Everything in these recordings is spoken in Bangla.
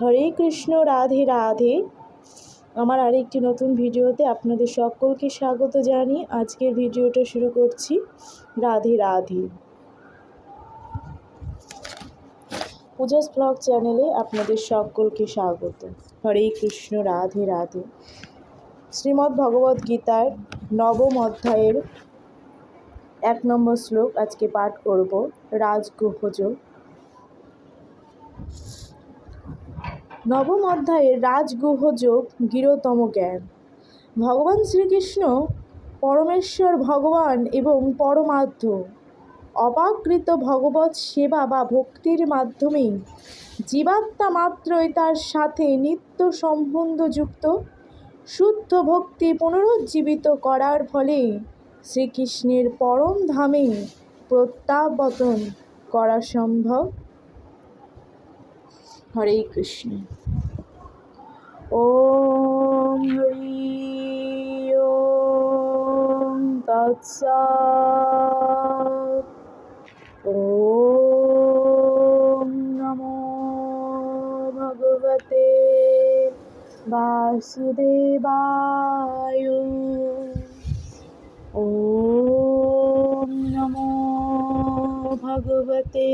হরে কৃষ্ণ, রাধে রাধে। আমার আরেকটি নতুন ভিডিওতে আপনাদের সকলকে স্বাগত জানিয়ে আজকের ভিডিওটা শুরু করছি রাধে রাধে। পূজাস ব্লগ চ্যানেলে আপনাদের সকলকে স্বাগত। হরে কৃষ্ণ, রাধে রাধে। শ্রীমদ্ ভগবদ গীতার নবম অধ্যায়ের এক নম্বর শ্লোক আজকে পাঠ করব, রাজগুহযোগ। নবম অধ্যায়ের রাজগুহ যোগ গিরতম জ্ঞান। ভগবান শ্রীকৃষ্ণ পরমেশ্বর ভগবান এবং পরমার্থ। অপাকৃত ভগবত সেবা বা ভক্তির মাধ্যমে জীবাত্মা মাত্রই তার সাথে নিত্য সম্বন্ধযুক্ত, শুদ্ধ ভক্তি পুনরুজ্জীবিত করার ফলে শ্রীকৃষ্ণের পরম ধামে প্রত্যাবর্তন করা সম্ভব। হরে কৃষ্ণ। ওম হরি তৎসৎ। ওম নমো ভগবতে বাসুদেবায়। ওম নমো ভগবতে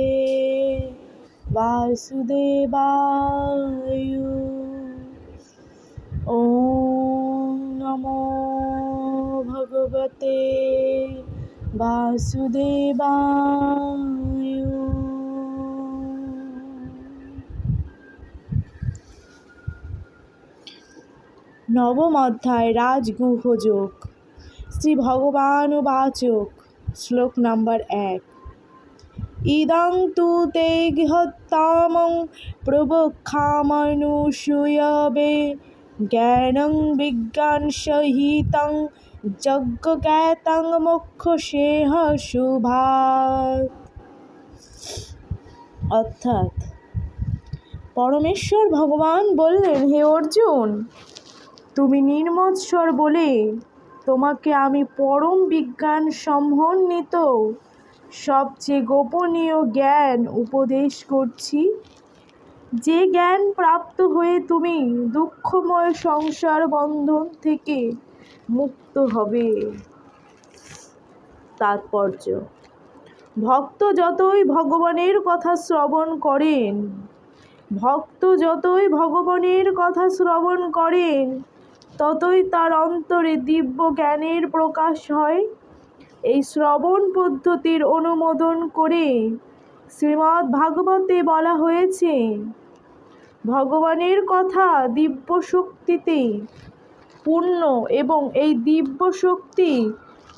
वासुदेवाय ॐ नमो भगवते वासुदेवाय নবম অধ্যায় রাজগুহযোগ শ্রী ভগবানুবাচক শ্লোক নাম্বার এক ইদং তু তে গৃহত্তমং প্রবক্ষামনুসূয়বে জ্ঞানং বিজ্ঞান সহিতং যজ্ঞজ্ঞাতং মোক্ষসেহ শুভাত অর্থাৎ পরমেশ্বর ভগবান বললেন হে অর্জুন, তুমি নির্মৎসর বলে তোমাকে আমি পরম বিজ্ঞান সমন্বিত সবচেয়ে গোপনীয় জ্ঞান উপদেশ করছি। যে জ্ঞান প্রাপ্ত হয়ে তুমি দুঃখময় সংসার বন্ধন থেকে মুক্ত হবে। তাৎপর্য। ভক্ত যতই ভগবানের কথা শ্রবণ করেন, ভক্ত যতই ভগবানের কথা শ্রবণ করেন, ততই তার অন্তরে দিব্য জ্ঞানের প্রকাশ হয়। এই শ্রবণ পদ্ধতির অনুমোদন করে শ্রীমদ্ ভাগবতে বলা হয়েছে, ভগবানের কথা দিব্য শক্তিতে পূর্ণ এবং এই দিব্য শক্তি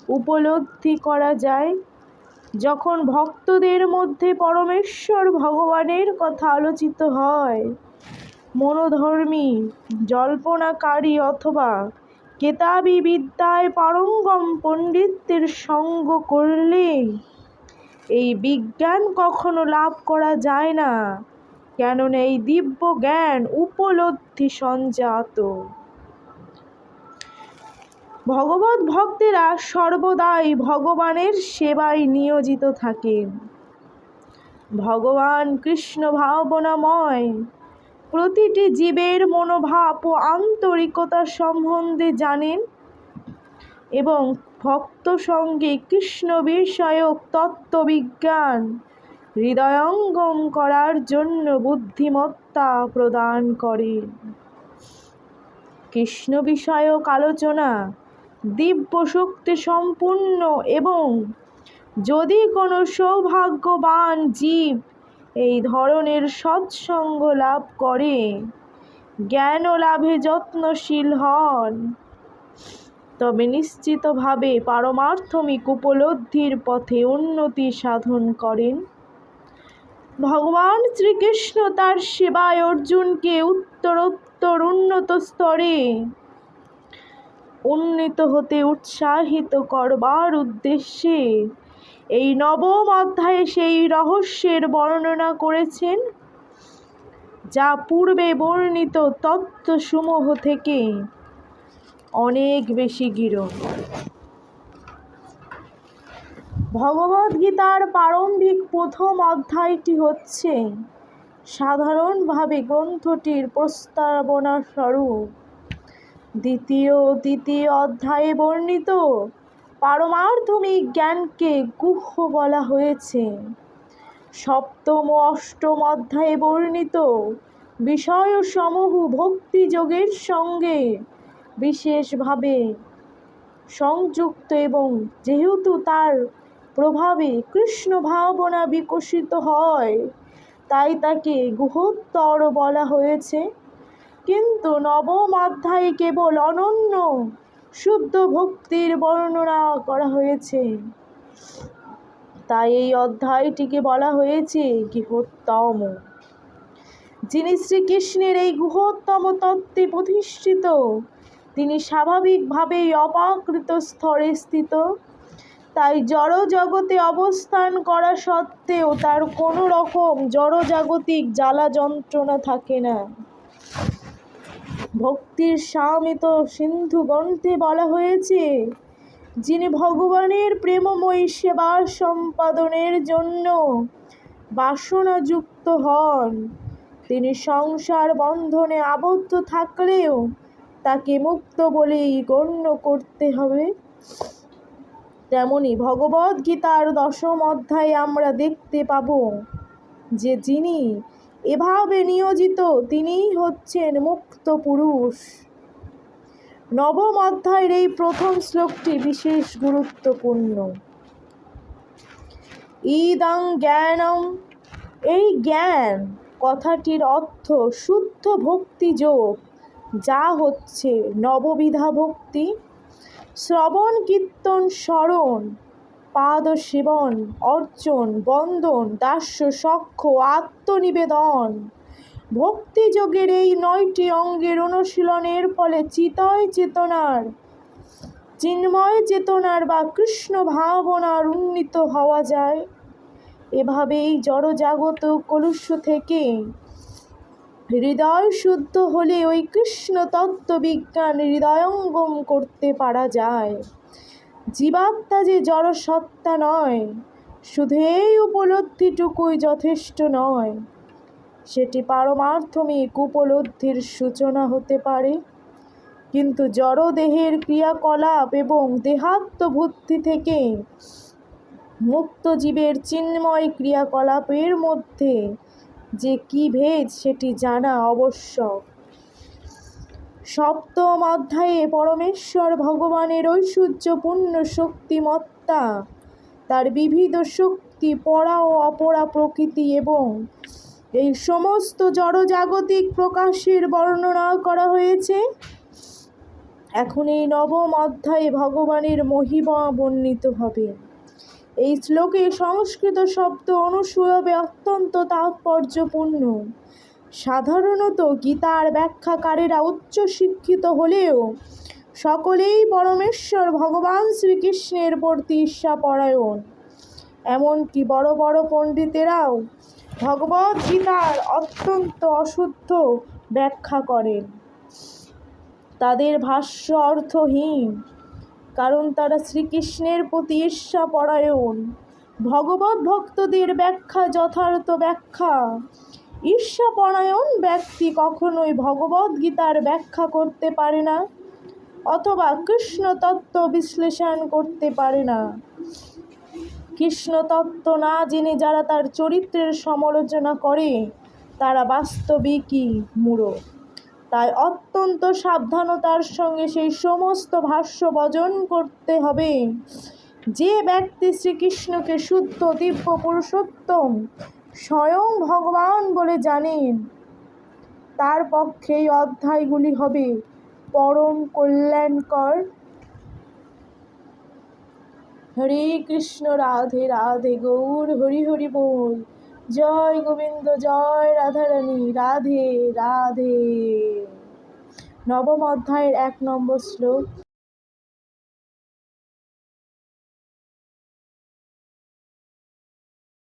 উপলব্ধি করা যায়। যখন ভক্তদের মধ্যে পরমেশ্বর ভগবানের কথা আলোচিত হয়, মনোধর্মী, জল্পনাকারী অথবা কেতাবি বিদ্যায় পারঙ্গম পণ্ডিতদের সঙ্গ করলে। এই বিজ্ঞান কখনো লাভ করা যায় না। কেননা এই দিব্য জ্ঞান উপলব্ধি সঞ্জাত। ভগবত ভক্তেরা সর্বদাই ভগবানের সেবায় নিয়োজিত থাকেন। ভগবান কৃষ্ণ ভাবনাময় প্রতিটি জীবের মনোভাব ও আন্তরিকতা সম্বন্ধে জানেন এবং ভক্ত সঙ্গে কৃষ্ণ বিষয়ক তত্ত্ববিজ্ঞান হৃদয়ঙ্গম করার জন্য বুদ্ধিমত্তা প্রদান করেন কৃষ্ণ বিষয়ক আলোচনা দিব্য শক্তি সম্পূর্ণ এবং যদি কোনো সৌভাগ্যবান জীব এই ধরনের সৎসঙ্গ লাভ করে। জ্ঞান ও লাভে যত্নশীল হন। তবে নিশ্চিতভাবে পারমার্থমিক উপলব্ধির পথে উন্নতি সাধন করেন। ভগবান শ্রীকৃষ্ণ তার সেবায় অর্জুনকে উত্তরোত্তর উন্নত স্তরে উন্নীত হতে উৎসাহিত করবার উদ্দেশ্যে এই নবম অধ্যায়ে সেই রহস্যের বর্ণনা করেছেন, যা পূর্বে বর্ণিত তত্ত্বসমূহ থেকে অনেক বেশি গিরো ভগবদ্গীতার প্রারম্ভিক প্রথম অধ্যায়টি হচ্ছে, সাধারণভাবে গ্রন্থটির প্রস্তাবনা স্বরূপ দ্বিতীয় তৃতীয় অধ্যায়ে বর্ণিত পারমার্থমিক জ্ঞানকে গুহ্য বলা হয়েছে। সপ্তম অষ্টম অধ্যায়ে বর্ণিত বিষয়সমূহ ভক্তিযোগের সঙ্গে বিশেষভাবে সংযুক্ত এবং যেহেতু তার প্রভাবে কৃষ্ণ ভাবনা বিকশিত হয়, তাই তাকে গুহোত্তর বলা হয়েছে। কিন্তু নবম অধ্যায়ে কেবল অনন্য শুদ্ধ ভক্তির বর্ণনা করা হয়েছে। তাই এই অধ্যায়টিকে বলা হয়েছে গৃহোত্তম। যিনি শ্রীকৃষ্ণের এই গুহোত্তম তত্ত্বে প্রতিষ্ঠিত, তিনি স্বাভাবিকভাবেই অপাকৃত স্তরে স্থিত। তাই জড় জগতে অবস্থান করা সত্ত্বেও তার কোনো রকম জড়জাগতিক জ্বালা যন্ত্রণা থাকে না। ভক্তির সামিত সিন্ধু গ্রন্থে বলা হয়েছে, যিনি ভগবানের প্রেমময়ী সেবা সম্পাদনের জন্য বাসনাযুক্ত হন। তিনি সংসার বন্ধনে আবদ্ধ থাকলেও তাকে মুক্ত বলেই গণ্য করতে হবে। তেমনি ভগবদ্গীতার দশম অধ্যায়ে আমরা দেখতে পাব যে যিনি এভাবে নিয়োজিত তিনিই হচ্ছেন মুক্ত পুরুষ। নবম অধ্যায়ের এই প্রথম শ্লোকটি বিশেষ গুরুত্বপূর্ণ। ইদং জ্ঞানম এই জ্ঞান কথাটির অর্থ শুদ্ধ ভক্তি যোগ যা হচ্ছে নববিধা ভক্তি। শ্রবণ কীর্তন স্মরণ পাদ সেবন অর্জন বন্দন, দাস্য, সক্ষ, আত্মনিবেদন। ভক্তিযোগের এই নয়টি অঙ্গের অনুশীলনের ফলে চিতয় চেতনার, চিন্ময় চেতনার বা কৃষ্ণ ভাবনার উন্নীত হওয়া যায়। এভাবেই জড়জাগত কলুষ থেকে হৃদয় শুদ্ধ হলে ওই কৃষ্ণ তত্ত্ববিজ্ঞান হৃদয়ঙ্গম করতে পারা যায়। জীবাত্মা যে জড় সত্তা নয়, শুধু এই উপলব্ধিটুকুই যথেষ্ট নয়। সেটি পারমার্থমিক উপলব্ধির সূচনা হতে পারে। কিন্তু জড় দেহের ক্রিয়াকলাপ এবং দেহাত্মবুদ্ধি থেকে মুক্ত জীবের চিন্ময় ক্রিয়াকলাপের মধ্যে যে কী ভেদ, সেটি জানা আবশ্যক। সপ্তম অধ্যায়ে পরমেশ্বর ভগবানের ঐশ্বর্যপূর্ণ শক্তিমত্তা, তার বিবিধ শক্তি, পরা ও অপরা প্রকৃতি এবং এই সমস্ত জড়জাগতিক প্রকাশের বর্ণনা করা হয়েছে। এখন এই নবম অধ্যায়ে ভগবানের মহিমা বর্ণিত হবে। এই শ্লোকে সংস্কৃত শব্দ অনুসূয়বে অত্যন্ত তাৎপর্যপূর্ণ। সাধারণত গীতার ব্যাখ্যাকারীরা উচ্চশিক্ষিত হলেও সকলেই পরমেশ্বর ভগবান শ্রীকৃষ্ণের প্রতি ঈর্ষাপরায়ণ। এমনকি বড় বড় পণ্ডিতেরাও ভগবদ্গীতার অত্যন্ত অশুদ্ধ ব্যাখ্যা করেন। তাদের ভাষ্য অর্থহীন, কারণ তারা শ্রীকৃষ্ণের প্রতি ঈর্ষাপরায়ণ। ভগবত ভক্তদের ব্যাখ্যা যথার্থ ব্যাখ্যা। ঈর্ষাপরায়ণ ব্যক্তি কখনোই ভগবদ্গীতার ব্যাখ্যা করতে পারে না, অথবা কৃষ্ণ তত্ত্ব বিশ্লেষণ করতে পারে না। কৃষ্ণ তত্ত্ব না জেনে যারা তার চরিত্রের সমালোচনা করে, তারা বাস্তবিকই মূঢ়। তাই অত্যন্ত সাবধানতার সঙ্গে সেই সমস্ত ভাষ্য বজন করতে হবে। যে ব্যক্তি শ্রীকৃষ্ণকে শুদ্ধ দিব্য পুরুষোত্তম স্বয়ং ভগবান বলে জানেন। তার পক্ষে এই অধ্যায়গুলি হবে। পরম কল্যাণকর। হরে কৃষ্ণ, রাধে রাধে, গৌর, হরি হরি বল। জয় গোবিন্দ, জয় রাধারানী, রাধে রাধে। নবম অধ্যায়ের এক নম্বর শ্লোক।